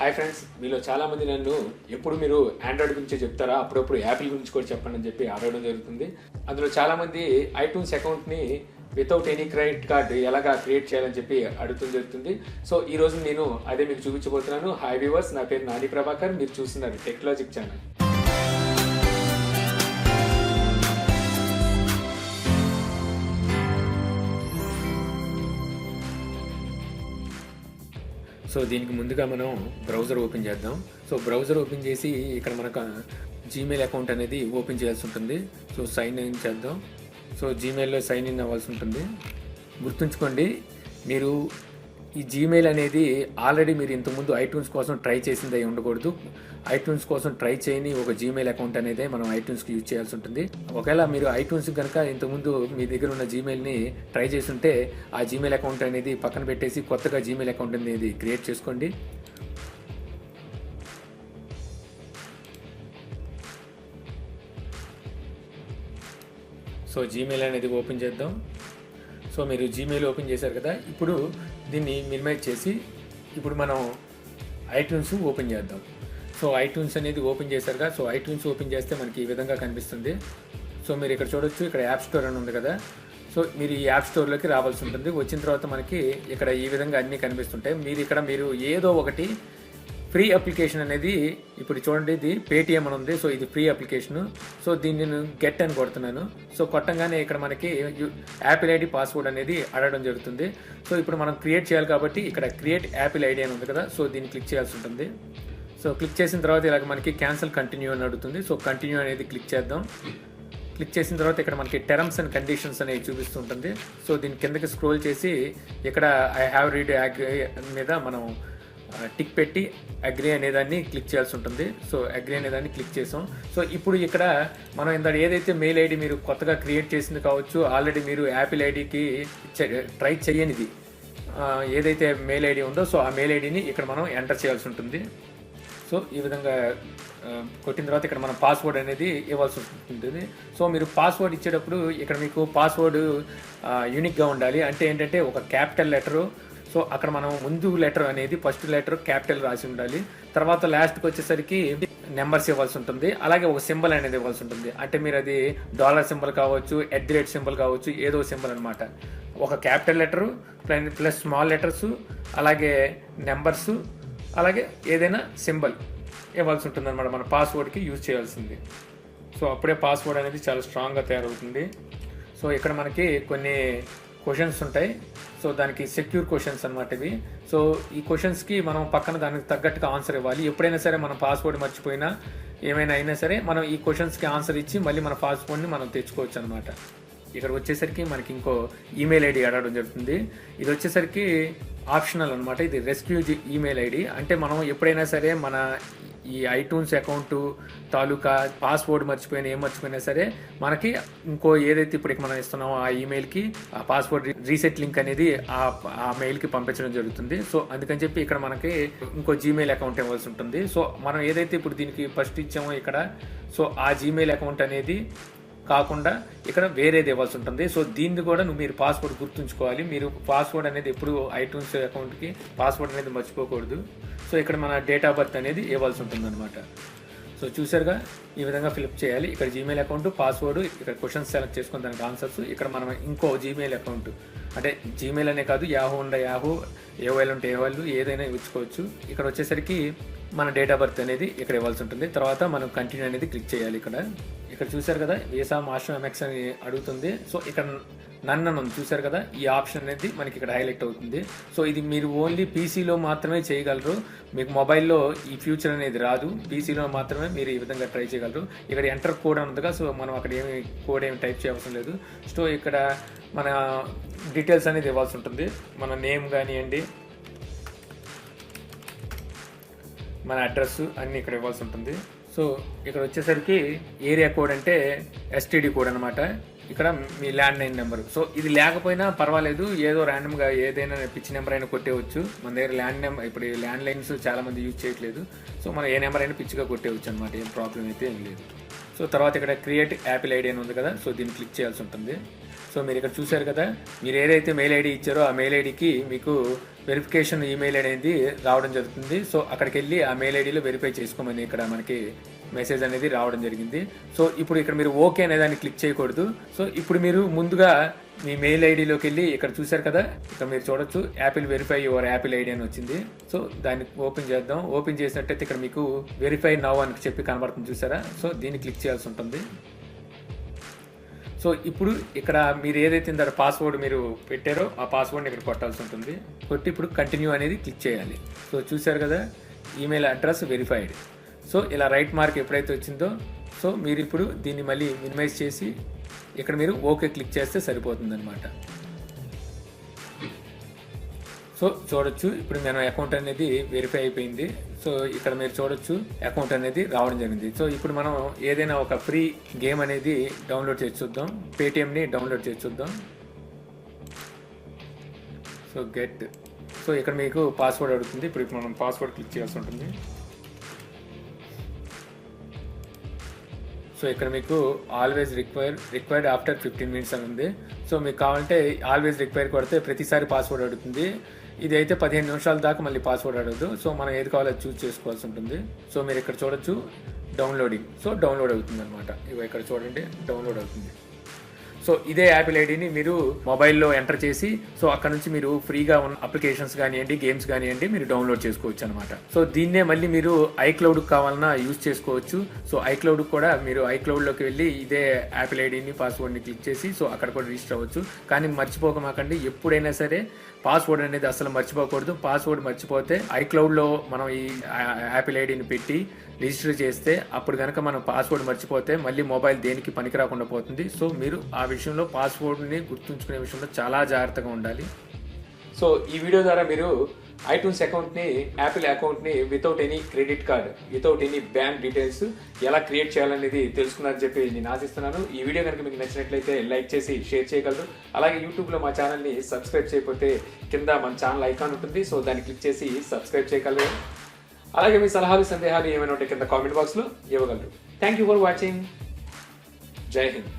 Hi friends మీలో చాలామంది నన్ను ఎప్పుడు మీరు ఆండ్రాయిడ్ గురించి చెప్తారా? అప్పుడప్పుడు యాపిల్ గురించి కూడా చెప్పండి అని చెప్పి అడగడం జరుగుతుంది. అందులో చాలామంది ఐటూన్స్ అకౌంట్ని వితౌట్ ఎనీ క్రెడిట్ కార్డ్ ఎలాగా క్రియేట్ చేయాలని చెప్పి అడుగుతుంది జరుగుతుంది. సో ఈ రోజు నేను అదే మీకు చూపించబోతున్నాను. హాయ్ వ్యూవర్స్ నా పేరు నాని ప్రభాకర్. మీరు చూస్తున్నారు టెక్నాలజిక్ ఛానల్ సో దీనికి ముందుగా మనం బ్రౌజర్ ఓపెన్ చేద్దాం. సో బ్రౌజర్ ఓపెన్ చేసి ఇక్కడ మనకు జీమెయిల్ అకౌంట్ అనేది ఓపెన్ చేయాల్సి ఉంటుంది. సో సైన్ ఇన్ చేద్దాం. సో జీమెయిల్లో సైన్ ఇన్ అవ్వాల్సి ఉంటుంది. గుర్తుంచుకోండి మీరు ఈ జీమెయిల్ అనేది ఆల్రెడీ మీరు ఇంతకుముందు ఐట్యూన్స్ కోసం ట్రై చేసింది అయి ఉండకూడదు. ఐట్యూన్స్ కోసం ట్రై చేయని ఒక జీమెయిల్ అకౌంట్ అనేది మనం ఐట్యూన్స్కి యూజ్ చేయాల్సి ఉంటుంది. ఒకవేళ మీరు ఐట్యూన్స్ కనుక ఇంతకుముందు మీ దగ్గర ఉన్న జీమెయిల్ని ట్రై చేస్తుంటే ఆ జీమెయిల్ అకౌంట్ అనేది పక్కన పెట్టేసి కొత్తగా జీమెయిల్ అకౌంట్ అనేది క్రియేట్ చేసుకోండి. సో జీమెయిల్ అనేది ఓపెన్ చేద్దాం. సో మీరు జీమెయిల్ ఓపెన్ చేశారు కదా ఇప్పుడు దీన్ని మినిమైజ్ చేసి ఇప్పుడు మనం ఐట్యూన్స్ ఓపెన్ చేద్దాం. సో ఐట్యూన్స్ అనేది ఓపెన్ చేశారుగా సో ఐట్యూన్స్ ఓపెన్ చేస్తే మనకి ఈ విధంగా కనిపిస్తుంది. సో మీరు ఇక్కడ చూడొచ్చు ఇక్కడ యాప్ స్టోర్ అని ఉంది కదా. సో మీరు ఈ యాప్ స్టోర్లోకి రావాల్సి ఉంటుంది. వచ్చిన తర్వాత మనకి ఇక్కడ ఈ విధంగా అన్నీ కనిపిస్తుంటాయి. మీరు ఇక్కడ మీరు ఏదో ఒకటి ఫ్రీ అప్లికేషన్ అనేది ఇప్పుడు చూడండి ఇది పేటిఎం అని ఉంది. సో ఇది ఫ్రీ అప్లికేషన్. సో దీన్ని నేను గెట్ అని కొడుతున్నాను. సో కొట్టంగానే ఇక్కడ మనకి యాపిల్ ఐడి పాస్వర్డ్ అనేది అడగడం జరుగుతుంది. సో ఇప్పుడు మనం క్రియేట్ చేయాలి కాబట్టి ఇక్కడ క్రియేట్ యాపిల్ ఐడి అని ఉంది కదా. సో దీన్ని క్లిక్ చేయాల్సి ఉంటుంది. సో క్లిక్ చేసిన తర్వాత ఇలాగ మనకి క్యాన్సిల్ కంటిన్యూ అని అడుగుతుంది. సో కంటిన్యూ అనేది క్లిక్ చేద్దాం. క్లిక్ చేసిన తర్వాత ఇక్కడ మనకి టర్మ్స్ అండ్ కండిషన్స్ అనేవి చూపిస్తుంటుంది సో దీని కిందకి స్క్రోల్ చేసి ఇక్కడ ఐ హ్యావ్ రీడ్ యాక్ మీద మనం టిక్ పెట్టి అగ్రి అనేదాన్ని క్లిక్ చేయాల్సి ఉంటుంది. సో అగ్రి అనేదాన్ని క్లిక్ చేసాం. సో ఇప్పుడు ఇక్కడ మనం ఇంత ఏదైతే మెయిల్ ఐడి మీరు కొత్తగా క్రియేట్ చేసింది కావచ్చు ఆల్రెడీ మీరు యాపిల్ ఐడికి ట్రై చేయనిది ఏదైతే మెయిల్ ఐడి ఉందో సో ఆ మెయిల్ ఐడిని ఇక్కడ మనం ఎంటర్ చేయాల్సి ఉంటుంది. సో ఈ విధంగా కొట్టిన తర్వాత ఇక్కడ మనం పాస్వర్డ్ అనేది ఇవ్వాల్సి ఉంటుంది. సో మీరు పాస్వర్డ్ ఇచ్చేటప్పుడు ఇక్కడ మీకు పాస్వర్డ్ యూనిక్గా ఉండాలి. అంటే ఏంటంటే ఒక క్యాపిటల్ లెటరు సో అక్కడ మనం ముందు లెటర్ అనేది ఫస్ట్ లెటర్ క్యాపిటల్ రాసి ఉండాలి. తర్వాత లాస్ట్కి వచ్చేసరికి నెంబర్స్ ఇవ్వాల్సి ఉంటుంది. అలాగే ఒక సింబల్ అనేది ఇవ్వాల్సి ఉంటుంది. అంటే మీరు అది డాలర్ సింబల్ కావచ్చు ఎట్ ది రేట్ సింబల్ కావచ్చు ఏదో సింబల్ అనమాట ఒక capital letter plus small letters అలాగే నెంబర్స్ అలాగే ఏదైనా సింబల్ ఇవ్వాల్సి ఉంటుంది అనమాట మన పాస్వర్డ్కి యూజ్ చేయాల్సింది. సో అప్పుడే పాస్వర్డ్ అనేది చాలా స్ట్రాంగ్గా తయారవుతుంది. సో ఇక్కడ మనకి కొన్ని క్వశ్చన్స్ ఉంటాయి. సో దానికి సెక్యూర్ క్వశ్చన్స్ అనమాట ఇవి. సో ఈ క్వశ్చన్స్కి మనం పక్కన దానికి తగ్గట్టుగా ఆన్సర్ ఇవ్వాలి. ఎప్పుడైనా సరే మనం పాస్వర్డ్ మర్చిపోయినా ఏమైనా అయినా సరే మనం ఈ క్వశ్చన్స్కి ఆన్సర్ ఇచ్చి మళ్ళీ మన పాస్వర్డ్ని మనం తెచ్చుకోవచ్చు అనమాట ఇక్కడ వచ్చేసరికి మనకి ఇంకో ఈమెయిల్ ఐడి అడగడం జరుగుతుంది. ఇది వచ్చేసరికి ఆప్షనల్ అనమాట ఇది రెస్క్యూ ఈమెయిల్ ఐడి. అంటే మనం ఎప్పుడైనా సరే మన ఈ ఐటూన్స్ అకౌంట్ తాలూకా పాస్వర్డ్ మర్చిపోయినా ఏం మర్చిపోయినా సరే మనకి ఇంకో ఏదైతే ఇప్పుడు మనం ఇస్తున్నామో ఆ ఈమెయిల్కి ఆ పాస్వర్డ్ రీసెట్ లింక్ అనేది ఆ ఆ మెయిల్కి పంపించడం జరుగుతుంది. సో అందుకని చెప్పి ఇక్కడ మనకి ఇంకో జీమెయిల్ అకౌంట్ ఇవ్వాల్సి ఉంటుంది. సో మనం ఏదైతే ఇప్పుడు దీనికి ఫస్ట్ ఇచ్చామో ఇక్కడ సో ఆ జీమెయిల్ అకౌంట్ అనేది కాకుండా ఇక్కడ వేరేది ఇవ్వాల్సి ఉంటుంది. సో దీన్ని కూడా నువ్వు మీరు పాస్వర్డ్ గుర్తుంచుకోవాలి. మీరు పాస్వర్డ్ అనేది ఎప్పుడు ఐటూన్స్ అకౌంట్కి పాస్వర్డ్ అనేది మర్చిపోకూడదు. సో ఇక్కడ మన డేట్ ఆఫ్ బర్త్ అనేది ఇవ్వాల్సి ఉంటుంది అనమాట సో చూసారుగా? ఈ విధంగా ఫిలప్ చేయాలి. ఇక్కడ జీమెయిల్ అకౌంట్ పాస్వర్డ్ ఇక్కడ క్వశ్చన్స్ సెలెక్ట్ చేసుకుని దానికి ఆన్సర్స్. ఇక్కడ మనం ఇంకో జీమెయిల్ అకౌంట్. అంటే జీమెయిల్ అనే కాదు యాహూ యాహో యాహూ ఏవైల్ ఉంటే ఏవాళ్ళు ఏదైనా ఇచ్చుకోవచ్చు. ఇక్కడ వచ్చేసరికి మన డేట్ ఆఫ్ బర్త్ అనేది ఇక్కడ ఇవ్వాల్సి ఉంటుంది. తర్వాత మనం కంటిన్యూ అనేది క్లిక్ చేయాలి ఇక్కడ. ఇక్కడ చూసారు కదా వీసా మాస్టర్ ఎంఎక్స్ అని అడుగుతుంది. సో ఇక్కడ నన్ను అని చూసారు కదా ఈ ఆప్షన్ అనేది మనకి ఇక్కడ హైలైట్ అవుతుంది. సో ఇది మీరు ఓన్లీ పీసీలో మాత్రమే చేయగలరు. మీకు మొబైల్లో ఈ ఫ్యూచర్ అనేది రాదు. పీసీలో మాత్రమే మీరు ఈ విధంగా ట్రై చేయగలరు. ఇక్కడ ఎంటర్ కోడ్ అని ఉందిగా సో మనం అక్కడ ఏమి కోడ్ ఏమి టైప్ చేయవలసిన లేదు. సో ఇక్కడ మన డీటెయిల్స్ అనేది ఇవ్వాల్సి ఉంటుంది. మన నేమ్ కానివ్వండి మన అడ్రస్ అన్నీ ఇక్కడ ఇవ్వాల్సి ఉంటుంది. సో ఇక్కడ వచ్చేసరికి ఏరియా కోడ్ అంటే ఎస్టీడీ కోడ్ అనమాట ఇక్కడ మీ ల్యాండ్ లైన్ నెంబర్. సో ఇది లేకపోయినా పర్వాలేదు ఏదో ర్యాండమ్గా ఏదైనా పిచ్చి నెంబర్ అయినా కొట్టేవచ్చు. మన దగ్గర ల్యాండ్ నెంబర్ ఇప్పుడు ల్యాండ్ లైన్స్ చాలామంది యూజ్ చేయట్లేదు. సో మనం ఏ నెంబర్ అయినా పిచ్చిగా కొట్టేవచ్చు అనమాట ఏం ప్రాబ్లం అయితే ఏం లేదు. సో తర్వాత ఇక్కడ క్రియేట్ యాపిల్ ఐడి అని ఉంది కదా సో దీన్ని క్లిక్ చేయాల్సి ఉంటుంది. సో మీరు ఇక్కడ చూశారు కదా మీరు ఏదైతే మెయిల్ ఐడి ఇచ్చారో ఆ మెయిల్ ఐడికి మీకు వెరిఫికేషన్ ఈమెయిల్ అనేది రావడం జరుగుతుంది. సో అక్కడికి వెళ్ళి ఆ మెయిల్ ఐడిలో వెరిఫై చేసుకోమని ఇక్కడ మనకి మెసేజ్ అనేది రావడం జరిగింది. సో ఇప్పుడు ఇక్కడ మీరు ఓకే అనే దాన్ని క్లిక్ చేయకూడదు. సో ఇప్పుడు మీరు ముందుగా మీ మెయిల్ ఐడిలోకి వెళ్ళి ఇక్కడ చూశారు కదా ఇక్కడ మీరు చూడొచ్చు Apple verify your Apple ID అని వచ్చింది. సో దాన్ని ఓపెన్ చేద్దాం. ఓపెన్ చేసినట్టయితే ఇక్కడ మీకు వెరిఫై నవ్ అని చెప్పి కనబడుతుంది చూసారా? సో దీన్ని క్లిక్ చేయాల్సి ఉంటుంది. సో ఇప్పుడు ఇక్కడ మీరు ఏదైతే ఇందాక పాస్వర్డ్ మీరు పెట్టారో ఆ పాస్వర్డ్ని ఇక్కడ కొట్టాల్సి ఉంటుంది. కొట్టి ఇప్పుడు కంటిన్యూ అనేది క్లిక్ చేయాలి. సో చూశారు కదా ఈమెయిల్ అడ్రస్ వెరిఫైడ్ సో ఇలా రైట్ మార్క్ ఎప్పుడైతే వచ్చిందో సో మీరు ఇప్పుడు దీన్ని మళ్ళీ మినిమైజ్ చేసి ఇక్కడ మీరు ఓకే క్లిక్ చేస్తే సరిపోతుంది అనమాట సో చూడొచ్చు. ఇప్పుడు మన అకౌంట్ అనేది వెరిఫై అయిపోయింది. సో ఇక్కడ మీరు చూడొచ్చు అకౌంట్ అనేది రావడం జరిగింది. సో ఇప్పుడు మనం ఏదైనా ఒక ఫ్రీ గేమ్ అనేది డౌన్లోడ్ చేసి చూద్దాం. పేటిఎంని డౌన్లోడ్ చేసి చూద్దాం. సో గెట్ సో ఇక్కడ మీకు పాస్వర్డ్ అడుగుతుంది. ఇప్పుడు మనం పాస్వర్డ్ క్లిక్ చేయాల్సి ఉంటుంది. సో ఇక్కడ మీకు always require required after fifteen minutes అని ఉంది. సో మీకు కావాలంటే ఆల్వేస్ రిక్వైర్ కొడితే ప్రతిసారి పాస్వర్డ్ అడుగుతుంది. ఇది అయితే పదిహేను నిమిషాల దాకా మళ్ళీ పాస్వర్డ్ అడగదు. సో మనం ఏది కావాలో చూస్ చేసుకోవాల్సి ఉంటుంది. సో మీరు ఇక్కడ చూడొచ్చు డౌన్లోడింగ్ సో డౌన్లోడ్ అవుతుంది అనమాట ఇవి ఇక్కడ చూడండి డౌన్లోడ్ అవుతుంది. సో ఇదే యాపిల్ ఐడిని మీరు మొబైల్లో ఎంటర్ చేసి సో అక్కడ నుంచి మీరు ఫ్రీగా ఉన్న అప్లికేషన్స్ కానివ్వండి గేమ్స్ కానివ్వండి మీరు డౌన్లోడ్ చేసుకోవచ్చు అనమాట సో దీన్నే మళ్ళీ మీరు ఐక్లౌడ్ కావాలన్నా యూజ్ చేసుకోవచ్చు. సో ఐక్లౌడ్ కూడా మీరు ఐక్లౌడ్లోకి వెళ్ళి ఇదే యాపిల్ ఐడిని పాస్వర్డ్ని క్లిక్ చేసి సో అక్కడ కూడా రిజిస్టర్ అవ్వచ్చు. కానీ మర్చిపోకమాకండి ఎప్పుడైనా సరే పాస్వర్డ్ అనేది అసలు మర్చిపోకూడదు. పాస్వర్డ్ మర్చిపోతే ఐక్లౌడ్లో మనం ఈ యాపిల్ ఐడిని పెట్టి రిజిస్టర్ చేస్తే అప్పుడు కనుక మనం పాస్వర్డ్ మర్చిపోతే మళ్ళీ మొబైల్ దేనికి పనికి రాకుండా పోతుంది. సో మీరు ఆ విషయం విషయంలో పాస్వర్డ్ని గుర్తుంచుకునే విషయంలో చాలా జాగ్రత్తగా ఉండాలి. సో ఈ వీడియో ద్వారా మీరు ఐటూన్స్ అకౌంట్ని యాపిల్ అకౌంట్ని without any credit card without any bank details ఎలా క్రియేట్ చేయాలనేది తెలుసుకున్నారని చెప్పి నేను ఆశిస్తున్నాను. ఈ వీడియో కనుక మీకు నచ్చినట్లయితే లైక్ చేసి షేర్ చేయగలరు. అలాగే యూట్యూబ్లో మా ఛానల్ని సబ్స్క్రైబ్ చేయకపోతే కింద మన ఛానల్ ఐకాన్ ఉంటుంది. సో దాన్ని క్లిక్ చేసి సబ్స్క్రైబ్ చేయగలరు. అలాగే మీ సలహాలు సందేహాలు ఏమైనా ఉంటే కింద కామెంట్ బాక్స్లో ఇవ్వగలరు. థ్యాంక్ యూ ఫర్ వాచింగ్ జై హింద్.